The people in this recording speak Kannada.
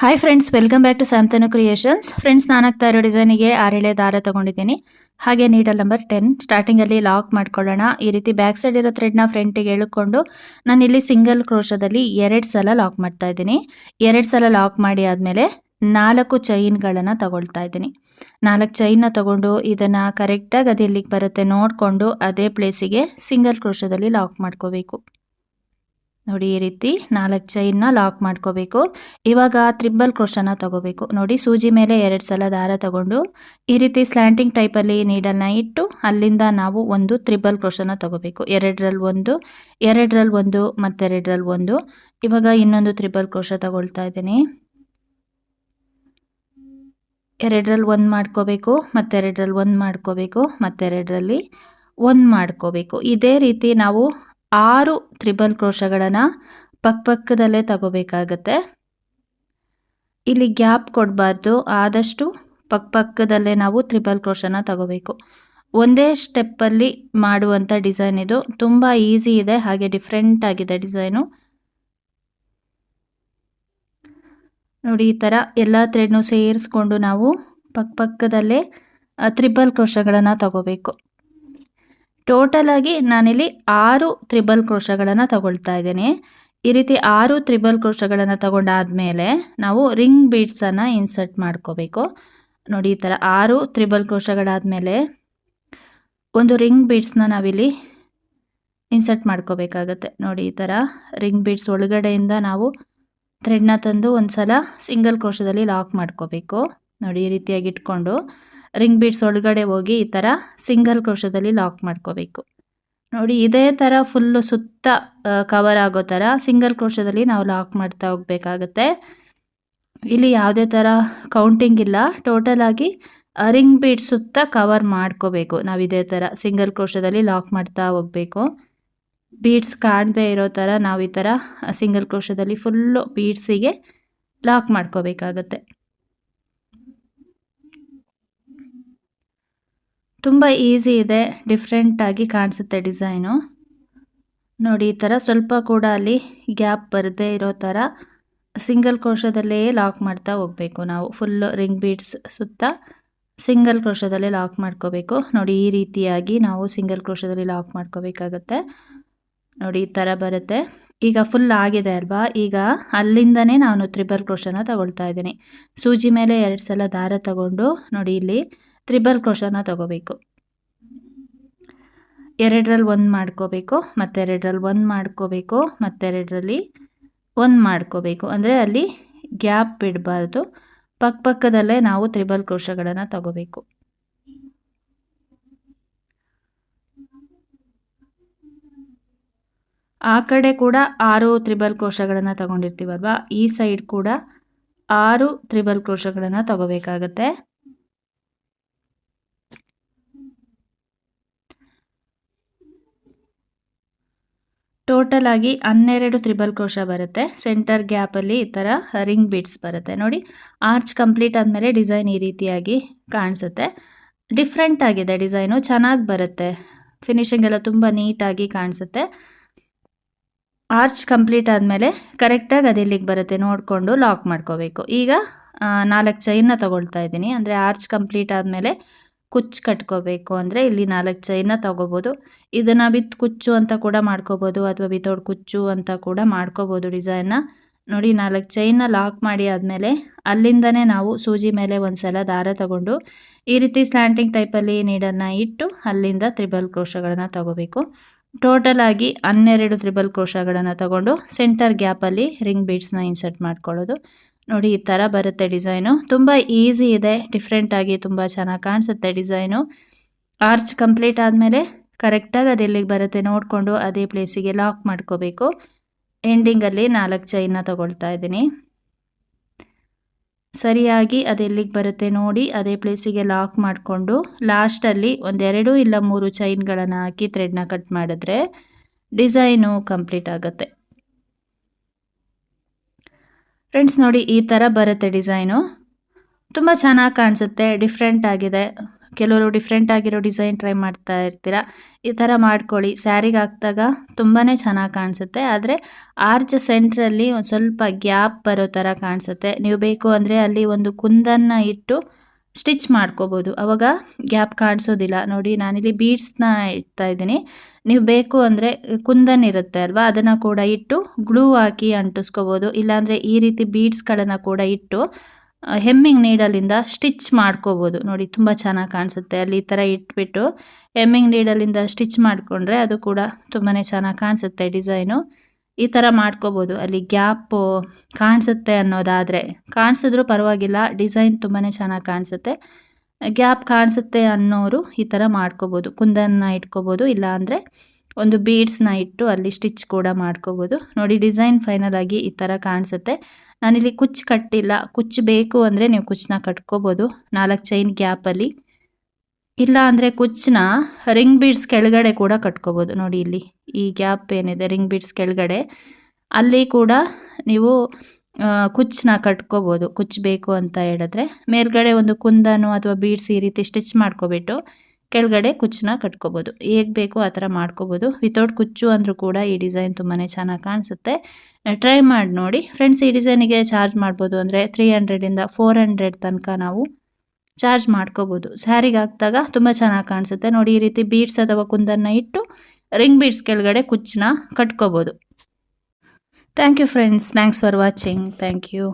Hi friends welcome back to Samtanu creations friends ನಾನು ಆಗ್ತಾ ಇರೋ ಡಿಸೈನಿಗೆ ಆರೇಳೆ ದಾರ ತಗೊಂಡಿದ್ದೀನಿ. ಹಾಗೆ ನೀಡಲ್ ನಂಬರ್ ಟೆನ್ ಸ್ಟಾರ್ಟಿಂಗಲ್ಲಿ ಲಾಕ್ ಮಾಡ್ಕೊಳ್ಳೋಣ. ಈ ರೀತಿ ಬ್ಯಾಕ್ ಸೈಡ್ ಇರೋ ಥ್ರೆಡ್ನ ಫ್ರಂಟಿಗೆ ಎಳ್ಕೊಂಡು ನಾನು ಇಲ್ಲಿ ಸಿಂಗಲ್ ಕ್ರೋಶದಲ್ಲಿ ಎರಡು ಸಲ ಲಾಕ್ ಮಾಡ್ತಾ ಇದ್ದೀನಿ ಎರಡು ಸಲ ಲಾಕ್ ಮಾಡಿ ಆದಮೇಲೆ ನಾಲ್ಕು ಚೈನ್ಗಳನ್ನು ತಗೊಳ್ತಾ ಇದ್ದೀನಿ ನಾಲ್ಕು ಚೈನ್ನ ತಗೊಂಡು ಇದನ್ನು ಕರೆಕ್ಟಾಗಿ ಅದು ಎಲ್ಲಿಗೆ ಬರುತ್ತೆ ನೋಡಿಕೊಂಡು ಅದೇ ಪ್ಲೇಸಿಗೆ ಸಿಂಗಲ್ ಕ್ರೋಶದಲ್ಲಿ ಲಾಕ್ ಮಾಡ್ಕೋಬೇಕು. ನೋಡಿ, ಈ ರೀತಿ ನಾಲ್ಕು ಚೈನ್ನ ಲಾಕ್ ಮಾಡ್ಕೋಬೇಕು. ಇವಾಗ ತ್ರಿಬಲ್ ಕ್ರೋಶನ ತಗೋಬೇಕು. ನೋಡಿ, ಸೂಜಿ ಮೇಲೆ ಎರಡು ಸಲ ದಾರ ತಗೊಂಡು ಈ ರೀತಿ ಸ್ಲ್ಯಾಂಟಿಂಗ್ ಟೈಪಲ್ಲಿ ನೀಡಲ್ನ ಇಟ್ಟು ಅಲ್ಲಿಂದ ನಾವು ಒಂದು ತ್ರಿಬಲ್ ಕ್ರೋಶನ ತಗೋಬೇಕು. ಎರಡರಲ್ಲಿ ಒಂದು ಎರಡರಲ್ಲಿ ಒಂದು ಮತ್ತೆರಡರಲ್ಲಿ ಒಂದು. ಇವಾಗ ಇನ್ನೊಂದು ತ್ರಿಬಲ್ ಕ್ರೋಶ ತಗೊಳ್ತಾ ಇದ್ದೀನಿ. ಎರಡರಲ್ಲಿ ಒಂದು ಮಾಡ್ಕೋಬೇಕು ಮತ್ತೆರಡರಲ್ಲಿ ಒಂದು ಮಾಡ್ಕೋಬೇಕು ಮತ್ತೆರಡರಲ್ಲಿ ಒಂದು ಮಾಡ್ಕೋಬೇಕು. ಇದೇ ರೀತಿ ನಾವು ಆರು ತ್ರಿಬಲ್ ಕ್ರೋಶಗಳನ್ನು ಪಕ್ಕಪಕ್ಕದಲ್ಲೇ ತಗೋಬೇಕಾಗತ್ತೆ. ಇಲ್ಲಿ ಗ್ಯಾಪ್ ಕೊಡಬಾರ್ದು, ಆದಷ್ಟು ಪಕ್ಕಪಕ್ಕದಲ್ಲೇ ನಾವು ತ್ರಿಬಲ್ ಕ್ರೋಶನ ತಗೋಬೇಕು. ಒಂದೇ ಸ್ಟೆಪ್ಪಲ್ಲಿ ಮಾಡುವಂಥ ಡಿಸೈನ್ ಇದು. ತುಂಬ ಈಸಿ ಇದೆ, ಹಾಗೆ ಡಿಫ್ರೆಂಟ್ ಆಗಿದೆ ಡಿಸೈನು. ನೋಡಿ, ಈ ಥರ ಎಲ್ಲ ಥ್ರೆಡ್ನು ಸೇರಿಸ್ಕೊಂಡು ನಾವು ಪಕ್ಕಪಕ್ಕದಲ್ಲೇ ತ್ರಿಬಲ್ ಕ್ರೋಶಗಳನ್ನು ತಗೋಬೇಕು. ಟೋಟಲ್ ಆಗಿ ನಾನಿಲ್ಲಿ ಆರು ತ್ರಿಬಲ್ ಕ್ರೋಶಗಳನ್ನು ತಗೊಳ್ತಾ ಇದ್ದೀನಿ. ಈ ರೀತಿ ಆರು ತ್ರಿಬಲ್ ಕ್ರೋಶಗಳನ್ನು ತಗೊಂಡಾದ್ಮೇಲೆ ನಾವು ರಿಂಗ್ ಬೀಡ್ಸನ್ನು ಇನ್ಸರ್ಟ್ ಮಾಡ್ಕೋಬೇಕು. ನೋಡಿ, ಈ ಥರ ಆರು ತ್ರಿಬಲ್ ಕ್ರೋಶಗಳಾದಮೇಲೆ ಒಂದು ರಿಂಗ್ ಬೀಡ್ಸ್ನ ನಾವಿಲ್ಲಿ ಇನ್ಸರ್ಟ್ ಮಾಡ್ಕೋಬೇಕಾಗತ್ತೆ. ನೋಡಿ, ಈ ಥರ ರಿಂಗ್ ಬೀಡ್ಸ್ ಒಳಗಡೆಯಿಂದ ನಾವು ಥ್ರೆಡ್ನ ತಂದು ಒಂದು ಸಲ ಸಿಂಗಲ್ ಕ್ರೋಶದಲ್ಲಿ ಲಾಕ್ ಮಾಡ್ಕೋಬೇಕು. ನೋಡಿ, ಈ ರೀತಿಯಾಗಿ ಇಟ್ಕೊಂಡು ರಿಂಗ್ ಬೀಡ್ಸ್ ಒಳಗಡೆ ಹೋಗಿ ಈ ಥರ ಸಿಂಗಲ್ ಕ್ರೋಶದಲ್ಲಿ ಲಾಕ್ ಮಾಡ್ಕೋಬೇಕು. ನೋಡಿ, ಇದೇ ಥರ ಫುಲ್ಲು ಸುತ್ತ ಕವರ್ ಆಗೋ ಥರ ಸಿಂಗಲ್ ಕ್ರೋಶದಲ್ಲಿ ನಾವು ಲಾಕ್ ಮಾಡ್ತಾ ಹೋಗಬೇಕಾಗತ್ತೆ. ಇಲ್ಲಿ ಯಾವುದೇ ಥರ ಕೌಂಟಿಂಗ್ ಇಲ್ಲ. ಟೋಟಲ್ ಆಗಿ ರಿಂಗ್ ಬೀಡ್ ಸುತ್ತ ಕವರ್ ಮಾಡ್ಕೋಬೇಕು. ನಾವು ಇದೇ ಥರ ಸಿಂಗಲ್ ಕ್ರೋಶದಲ್ಲಿ ಲಾಕ್ ಮಾಡ್ತಾ ಹೋಗಬೇಕು. ಬೀಡ್ಸ್ ಕಾಣದೇ ಇರೋ ಥರ ನಾವು ಈ ಥರ ಸಿಂಗಲ್ ಕ್ರೋಶದಲ್ಲಿ ಫುಲ್ಲು ಬೀಡ್ಸಿಗೆ ಲಾಕ್ ಮಾಡ್ಕೋಬೇಕಾಗತ್ತೆ. ತುಂಬ ಈಸಿ ಇದೆ ಡಿಫ್ರೆಂಟಾಗಿ ಕಾಣಿಸುತ್ತೆ ಡಿಸೈನು ನೋಡಿ, ಈ ಥರ ಸ್ವಲ್ಪ ಕೂಡ ಅಲ್ಲಿ ಗ್ಯಾಪ್ ಬರದೇ ಇರೋ ಥರ ಸಿಂಗಲ್ ಕ್ರೋಶದಲ್ಲೇ ಲಾಕ್ ಮಾಡ್ತಾ ಹೋಗಬೇಕು ನಾವು. ಫುಲ್ಲು ರಿಂಗ್ ಬೀಡ್ಸ್ ಸುತ್ತ ಸಿಂಗಲ್ ಕ್ರೋಶದಲ್ಲೇ ಲಾಕ್ ಮಾಡ್ಕೋಬೇಕು. ನೋಡಿ, ಈ ರೀತಿಯಾಗಿ ನಾವು ಸಿಂಗಲ್ ಕ್ರೋಶದಲ್ಲಿ ಲಾಕ್ ಮಾಡ್ಕೋಬೇಕಾಗತ್ತೆ. ನೋಡಿ, ಈ ಥರ ಬರುತ್ತೆ. ಈಗ ಫುಲ್ ಆಗಿದೆ ಅಲ್ವಾ? ಈಗ ಅಲ್ಲಿಂದನೇ ನಾನು ತ್ರಿಬಲ್ ಕ್ರೋಶನ ತಗೊಳ್ತಾ ಇದ್ದೀನಿ. ಸೂಜಿ ಮೇಲೆ ಎರಡು ಸಲ ದಾರ ತಗೊಂಡು ನೋಡಿ ಇಲ್ಲಿ ತ್ರಿಬಲ್ ಕ್ರೋಶನ ತಗೋಬೇಕು. ಎರಡರಲ್ಲಿ ಒಂದು ಮಾಡ್ಕೋಬೇಕು, ಮತ್ತೆರಡರಲ್ಲಿ ಒಂದು ಮಾಡ್ಕೋಬೇಕು, ಮತ್ತೆರಡರಲ್ಲಿ ಒಂದು ಮಾಡ್ಕೋಬೇಕು. ಅಂದರೆ ಅಲ್ಲಿ ಗ್ಯಾಪ್ ಬಿಡಬಾರ್ದು. ಪಕ್ಕ ಪಕ್ಕದಲ್ಲೇ ನಾವು ತ್ರಿಬಲ್ ಕ್ರೋಶಗಳನ್ನು ತಗೋಬೇಕು. ಆ ಕಡೆ ಕೂಡ ಆರು ತ್ರಿಬಲ್ ಕ್ರೋಶಗಳನ್ನು ತಗೊಂಡಿರ್ತೀವಲ್ವಾ? ಈ ಸೈಡ್ ಕೂಡ ಆರು ತ್ರಿಬಲ್ ಕ್ರೋಶಗಳನ್ನು ತಗೋಬೇಕಾಗತ್ತೆ. ಟೋಟಲ್ ಆಗಿ ಹನ್ನೆರಡು ತ್ರಿಬಲ್ ಕ್ರೋಶ ಬರುತ್ತೆ. ಸೆಂಟರ್ ಗ್ಯಾಪಲ್ಲಿ ಈ ಥರ ರಿಂಗ್ ಬಿಟ್ಸ್ ಬರುತ್ತೆ. ನೋಡಿ ಆರ್ಚ್ ಕಂಪ್ಲೀಟ್ ಆದಮೇಲೆ ಡಿಸೈನ್ ಈ ರೀತಿಯಾಗಿ ಕಾಣಿಸುತ್ತೆ. ಡಿಫ್ರೆಂಟ್ ಆಗಿದೆ ಡಿಸೈನು ಚೆನ್ನಾಗಿ ಬರುತ್ತೆ. ಫಿನಿಶಿಂಗ್ ಎಲ್ಲ ತುಂಬ ನೀಟಾಗಿ ಕಾಣಿಸುತ್ತೆ. ಆರ್ಚ್ ಕಂಪ್ಲೀಟ್ ಆದಮೇಲೆ ಕರೆಕ್ಟಾಗಿ ಅದು ಇಲ್ಲಿಗೆ ಬರುತ್ತೆ. ನೋಡಿಕೊಂಡು ಲಾಕ್ ಮಾಡ್ಕೋಬೇಕು. ಈಗ ನಾಲ್ಕು ಚೈನ್ನ ತಗೊಳ್ತಾ ಇದ್ದೀನಿ. ಅಂದರೆ ಆರ್ಚ್ ಕಂಪ್ಲೀಟ್ ಆದಮೇಲೆ ಕುಚ್ಚು ಕಟ್ಕೋಬೇಕು ಅಂದರೆ ಇಲ್ಲಿ ನಾಲ್ಕು ಚೈನ ತೊಗೋಬೋದು. ಇದನ್ನು ವಿತ್ ಕುಚ್ಚು ಅಂತ ಕೂಡ ಮಾಡ್ಕೋಬೋದು ಅಥವಾ ವಿತೌಟ್ ಕುಚ್ಚು ಅಂತ ಕೂಡ ಮಾಡ್ಕೋಬೋದು ಡಿಸೈನ್ನ ನೋಡಿ ನಾಲ್ಕು ಚೈನ್ನ ಲಾಕ್ ಮಾಡಿ ಆದಮೇಲೆ ಅಲ್ಲಿಂದನೇ ನಾವು ಸೂಜಿ ಮೇಲೆ ಒಂದು ಸಲ ದಾರ ತಗೊಂಡು ಈ ರೀತಿ ಸ್ಲ್ಯಾಂಟಿಂಗ್ ಟೈಪಲ್ಲಿ ನೀಡನ್ನು ಇಟ್ಟು ಅಲ್ಲಿಂದ ತ್ರಿಬಲ್ ಕ್ರೋಶಗಳನ್ನು ತಗೋಬೇಕು. ಟೋಟಲ್ ಆಗಿ ಹನ್ನೆರಡು ತ್ರಿಬಲ್ ಕ್ರೋಶಗಳನ್ನು ತಗೊಂಡು ಸೆಂಟರ್ ಗ್ಯಾಪಲ್ಲಿ ರಿಂಗ್ ಬೀಡ್ಸ್ನ ಇನ್ಸರ್ಟ್ ಮಾಡ್ಕೊಳ್ಳೋದು. ನೋಡಿ, ಈ ಥರ ಬರುತ್ತೆ ಡಿಸೈನು. ತುಂಬ ಈಸಿ ಇದೆ ಡಿಫ್ರೆಂಟಾಗಿ ತುಂಬ ಚೆನ್ನಾಗಿ ಕಾಣಿಸುತ್ತೆ ಡಿಸೈನು. ಆರ್ಚ್ ಕಂಪ್ಲೀಟ್ ಆದಮೇಲೆ ಕರೆಕ್ಟಾಗಿ ಅದು ಎಲ್ಲಿಗೆ ಬರುತ್ತೆ ನೋಡಿಕೊಂಡು ಅದೇ ಪ್ಲೇಸಿಗೆ ಲಾಕ್ ಮಾಡ್ಕೋಬೇಕು. ಎಂಡಿಂಗಲ್ಲಿ ನಾಲ್ಕು ಚೈನ್ನ ತಗೊಳ್ತಾ ಇದ್ದೀನಿ. ಸರಿಯಾಗಿ ಅದೆಲ್ಲಿಗೆ ಬರುತ್ತೆ ನೋಡಿ, ಅದೇ ಪ್ಲೇಸಿಗೆ ಲಾಕ್ ಮಾಡಿಕೊಂಡು ಲಾಸ್ಟಲ್ಲಿ ಒಂದೆರಡು ಇಲ್ಲ ಮೂರು ಚೈನ್ಗಳನ್ನು ಹಾಕಿ ಥ್ರೆಡ್ನ ಕಟ್ ಮಾಡಿದ್ರೆ ಡಿಸೈನು ಕಂಪ್ಲೀಟ್ ಆಗುತ್ತೆ. ಫ್ರೆಂಡ್ಸ್ ನೋಡಿ ಈ ಥರ ಬರುತ್ತೆ ಡಿಸೈನು ತುಂಬ ಚೆನ್ನಾಗಿ ಕಾಣಿಸುತ್ತೆ ಡಿಫ್ರೆಂಟ್ ಆಗಿದೆ. ಕೆಲವರು ಡಿಫ್ರೆಂಟ್ ಆಗಿರೋ ಡಿಸೈನ್ ಟ್ರೈ ಮಾಡ್ತಾ ಇರ್ತೀರ. ಈ ಥರ ಮಾಡ್ಕೊಳ್ಳಿ. ಸ್ಯಾರಿಗೆ ಹಾಕಿದಾಗ ತುಂಬಾ ಚೆನ್ನಾಗಿ ಕಾಣಿಸುತ್ತೆ. ಆದರೆ ಆರ್ಚ್ ಸೆಂಟ್ರಲ್ಲಿ ಒಂದು ಸ್ವಲ್ಪ ಗ್ಯಾಪ್ ಬರೋ ಥರ ಕಾಣಿಸುತ್ತೆ. ನೀವು ಬೇಕು ಅಂದರೆ ಅಲ್ಲಿ ಒಂದು ಕುಂದನ್ನು ಇಟ್ಟು ಸ್ಟಿಚ್ ಮಾಡ್ಕೋಬೋದು. ಅವಾಗ ಗ್ಯಾಪ್ ಕಾಣಿಸೋದಿಲ್ಲ ನೋಡಿ, ನಾನಿಲ್ಲಿ ಬೀಡ್ಸ್ನ ಇಡ್ತಾ ಇದ್ದೀನಿ. ನೀವು ಬೇಕು ಅಂದರೆ ಕುಂದನ್ ಇರುತ್ತೆ ಅಲ್ವಾ? ಅದನ್ನು ಕೂಡ ಇಟ್ಟು ಗ್ಲೂ ಹಾಕಿ ಅಂಟಿಸ್ಕೋಬೋದು. ಇಲ್ಲಾಂದರೆ ಈ ರೀತಿ ಬೀಡ್ಸ್ಗಳನ್ನು ಕೂಡ ಇಟ್ಟು ಹೆಮ್ಮಿಂಗ್ ನೀಡಲಿಂದ ಸ್ಟಿಚ್ ಮಾಡ್ಕೋಬೋದು. ನೋಡಿ, ತುಂಬ ಚೆನ್ನಾಗಿ ಕಾಣಿಸುತ್ತೆ. ಅಲ್ಲಿ ಈ ಥರ ಇಟ್ಬಿಟ್ಟು ಹೆಮ್ಮಿಂಗ್ ನೀಡಲಿಂದ ಸ್ಟಿಚ್ ಮಾಡಿಕೊಂಡ್ರೆ ಅದು ಕೂಡ ತುಂಬಾ ಚೆನ್ನಾಗಿ ಕಾಣಿಸುತ್ತೆ ಡಿಸೈನು. ಈ ಥರ ಮಾಡ್ಕೋಬೋದು. ಅಲ್ಲಿ ಗ್ಯಾಪು ಕಾಣಿಸುತ್ತೆ ಅನ್ನೋದಾದರೆ ಕಾಣಿಸಿದ್ರೂ ಪರವಾಗಿಲ್ಲ, ಡಿಸೈನ್ ತುಂಬಾ ಚೆನ್ನಾಗಿ ಕಾಣಿಸುತ್ತೆ. ಗ್ಯಾಪ್ ಕಾಣಿಸುತ್ತೆ ಅನ್ನೋರು ಈ ಥರ ಮಾಡ್ಕೋಬೋದು. ಕುಂದನ್ನ ಇಟ್ಕೋಬೋದು ಇಲ್ಲ ಅಂದರೆ ಒಂದು ಬೀಡ್ಸ್ನ ಇಟ್ಟು ಅಲ್ಲಿ ಸ್ಟಿಚ್ ಕೂಡ ಮಾಡ್ಕೋಬೋದು. ನೋಡಿ, ಡಿಸೈನ್ ಫೈನಲ್ ಆಗಿ ಈ ಥರ ಕಾಣಿಸುತ್ತೆ. ನಾನಿಲ್ಲಿ ಕುಚ್ಚು ಕಟ್ಟಿಲ್ಲ. ಕುಚ್ಚು ಬೇಕು ಅಂದರೆ ನೀವು ಕುಚ್ಚನ್ನ ಕಟ್ಕೋಬೋದು. ನಾಲ್ಕು ಚೈನ್ ಗ್ಯಾಪಲ್ಲಿ. ಇಲ್ಲ ಅಂದರೆ ಕುಚ್ಚನ್ನ ರಿಂಗ್ ಬೀಡ್ಸ್ ಕೆಳಗಡೆ ಕೂಡ ಕಟ್ಕೋಬೋದು. ನೋಡಿ ಇಲ್ಲಿ ಈ ಗ್ಯಾಪ್ ಏನಿದೆ ರಿಂಗ್ ಬೀಡ್ಸ್ ಕೆಳಗಡೆ. ಅಲ್ಲಿ ಕೂಡ ನೀವು ಕುಚ್ಚನ್ನ ಕಟ್ಕೋಬೋದು. ಕುಚ್ಚು ಬೇಕು ಅಂತ ಹೇಳಿದ್ರೆ. ಮೇಲ್ಗಡೆ ಒಂದು ಕುಂದನು ಅಥವಾ ಬೀಡ್ಸ್ ಈ ರೀತಿ ಸ್ಟಿಚ್ ಮಾಡ್ಕೊಬಿಟ್ಟು ಕೆಳಗಡೆ ಕುಚ್ಚನ್ನ ಕಟ್ಕೋಬೋದು. ಹೇಗೆ ಬೇಕೋ ಆ ಥರ ಮಾಡ್ಕೋಬೋದು. ವಿತೌಟ್ ಕುಚ್ಚು ಅಂದರೂ ಕೂಡ ಈ ಡಿಸೈನ್ ತುಂಬಾ ಚೆನ್ನಾಗಿ ಕಾಣಿಸುತ್ತೆ. ಟ್ರೈ ಮಾಡಿ ನೋಡಿ. ಫ್ರೆಂಡ್ಸ್ ಈ ಡಿಸೈನಿಗೆ ಚಾರ್ಜ್ ಮಾಡ್ಬೋದು ಅಂದರೆ ತ್ರೀ ಹಂಡ್ರೆಡಿಂದ ಫೋರ್ ಹಂಡ್ರೆಡ್ ತನಕ ನಾವು ಚಾರ್ಜ್ ಮಾಡ್ಕೋಬೋದು. ಸ್ಯಾರಿಗೆ ಹಾಕಿದಾಗ ತುಂಬ ಚೆನ್ನಾಗಿ ಕಾಣಿಸುತ್ತೆ. ನೋಡಿ, ಈ ರೀತಿ ಬೀಡ್ಸ್ ಅಥವಾ ಕುಂದನ್ನು ಇಟ್ಟು ರಿಂಗ್ ಬೀಡ್ಸ್ ಕೆಳಗಡೆ ಕುಚ್ಚನ್ನ ಕಟ್ಕೋಬೋದು. Thank you friends. Thanks for watching. Thank you.